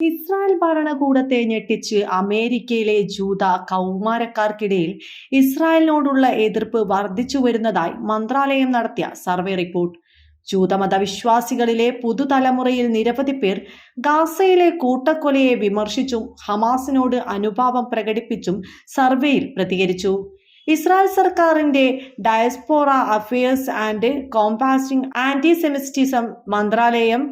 Israel ഭരണകൂടത്തെ ഞെട്ടിച്ച് അമേരിക്കയിലെ ജൂത കൗമാരക്കാർക്കിടയിൽ ഇസ്രായേലിനോടുള്ള എതിർപ്പ് വർദ്ധിച്ചു വരുന്നതായി മന്ത്രാലയം നടത്തിയ സർവേ റിപ്പോർട്ട്. ജൂതമത വിശ്വാസികളിലെ പുതുതലമുറയിൽ നിരവധി പേർ ഗാസയിലെ കൂട്ടക്കൊലയെ വിമർശിച്ചും ഹമാസിനോട് അനുഭാവം പ്രകടിപ്പിച്ചും സർവേയിൽ പ്രതികരിച്ചു. ഇസ്രായേൽ സർക്കാരിന്റെ diaspora affairs and combating antisemitism മന്ത്രാലയം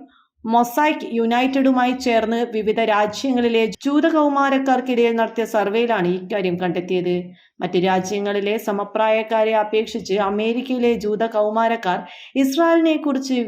മൊസൈക്ക് യുണൈറ്റഡുമായി ചേർന്ന് വിവിധ രാജ്യങ്ങളിലെ ജൂതകൗമാരക്കാർക്കിടയിൽ നടത്തിയ സർവേയിലാണ് ഇക്കാര്യം കണ്ടെത്തിയത്. മറ്റ് രാജ്യങ്ങളിലെ സമപ്രായക്കാരെ അപേക്ഷിച്ച് അമേരിക്കയിലെ ജൂത കൗമാരക്കാർ ഇസ്രായേലിനെ കുറിച്ച്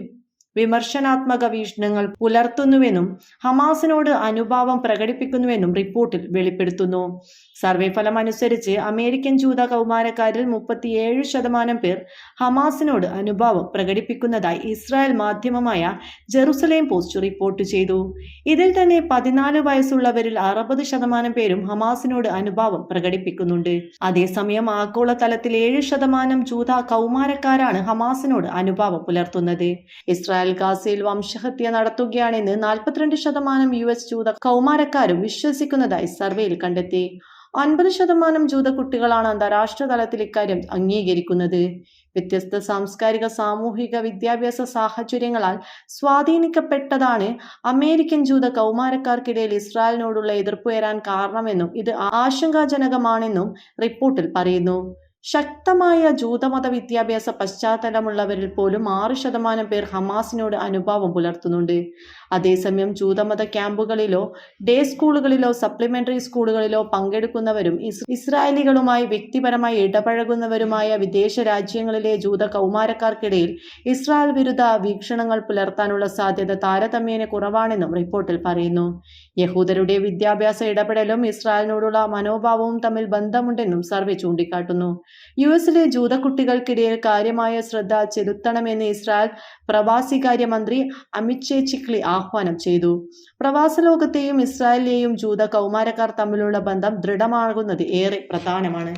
വിമർശനാത്മക വീക്ഷണങ്ങൾ പുലർത്തുന്നുവെന്നും ഹമാസിനോട് അനുഭാവം പ്രകടിപ്പിക്കുന്നുവെന്നും റിപ്പോർട്ടിൽ വെളിപ്പെടുത്തുന്നു. സർവേ ഫലം അനുസരിച്ച് അമേരിക്കൻ ജൂത കൗമാരക്കാരിൽ മുപ്പത്തിയേഴ് ശതമാനം പേർ ഹമാസിനോട് അനുഭാവം പ്രകടിപ്പിക്കുന്നതായി ഇസ്രായേൽ മാധ്യമമായ ജെറുസലേം പോസ്റ്റ് റിപ്പോർട്ട് ചെയ്തു. ഇതിൽ തന്നെ പതിനാല് വയസ്സുള്ളവരിൽ അറുപത് ശതമാനം പേരും ഹമാസിനോട് അനുഭാവം പ്രകടിപ്പിക്കുന്നുണ്ട്. അതേസമയം ആഗോളതലത്തിൽ ഏഴ് ശതമാനം ജൂത കൗമാരക്കാരാണ് ഹമാസിനോട് അനുഭാവം പുലർത്തുന്നത്. ഇസ്രായേൽ ഗാസയിൽ വംശഹത്യ നടത്തുകയാണെന്ന് നാൽപ്പത്തിരണ്ട് ശതമാനം യു എസ് ജൂത കൗമാരക്കാരും വിശ്വസിക്കുന്നതായി സർവേയിൽ കണ്ടെത്തി. അൻപത് ശതമാനം ജൂത കുട്ടികളാണ് അന്താരാഷ്ട്ര തലത്തിൽ ഇക്കാര്യം അംഗീകരിക്കുന്നത്. വ്യത്യസ്ത സാംസ്കാരിക സാമൂഹിക വിദ്യാഭ്യാസ സാഹചര്യങ്ങളാൽ സ്വാധീനിക്കപ്പെട്ടതാണ് അമേരിക്കൻ ജൂത കൗമാരക്കാർക്കിടയിൽ ഇസ്രായേലിനോടുള്ള എതിർപ്പ് വരാൻ കാരണമെന്നും ഇത് ആശങ്കാജനകമാണെന്നും റിപ്പോർട്ടിൽ പറയുന്നു. ശക്തമായ ജൂതമത വിദ്യാഭ്യാസ പശ്ചാത്തലമുള്ളവരിൽ പോലും ആറ് ശതമാനം പേർ ഹമാസിനോട് അനുഭാവം പുലർത്തുന്നുണ്ട്. അതേസമയം ജൂതമത ക്യാമ്പുകളിലോ ഡേ സ്കൂളുകളിലോ സപ്ലിമെന്ററി സ്കൂളുകളിലോ പങ്കെടുക്കുന്നവരും ഇസ്രായേലികളുമായി വ്യക്തിപരമായി ഇടപഴകുന്നവരുമായ വിദേശ രാജ്യങ്ങളിലെ ജൂത കൗമാരക്കാർക്കിടയിൽ ഇസ്രായേൽ വിരുദ്ധ വീക്ഷണങ്ങൾ പുലർത്താനുള്ള സാധ്യത താരതമ്യേന കുറവാണെന്നും റിപ്പോർട്ടിൽ പറയുന്നു. യഹൂദരുടെ വിദ്യാഭ്യാസ ഇടപെടലും ഇസ്രായേലിനോടുള്ള മനോഭാവവും തമ്മിൽ ബന്ധമുണ്ടെന്നും സർവേ ചൂണ്ടിക്കാട്ടുന്നു. യു എസിലെ ജൂതക്കുട്ടികൾക്കിടയിൽ കാര്യമായ ശ്രദ്ധ ചെലുത്തണമെന്ന് ഇസ്രായേൽ പ്രവാസികാര്യമന്ത്രി അമിത് ഷേ ചിക്ലി ആഹ്വാനം ചെയ്തു. പ്രവാസ ലോകത്തെയും ഇസ്രായേലിലെയും ജൂത കൗമാരക്കാർ തമ്മിലുള്ള ബന്ധം ദൃഢമാകുന്നത് ഏറെ പ്രധാനമാണ്.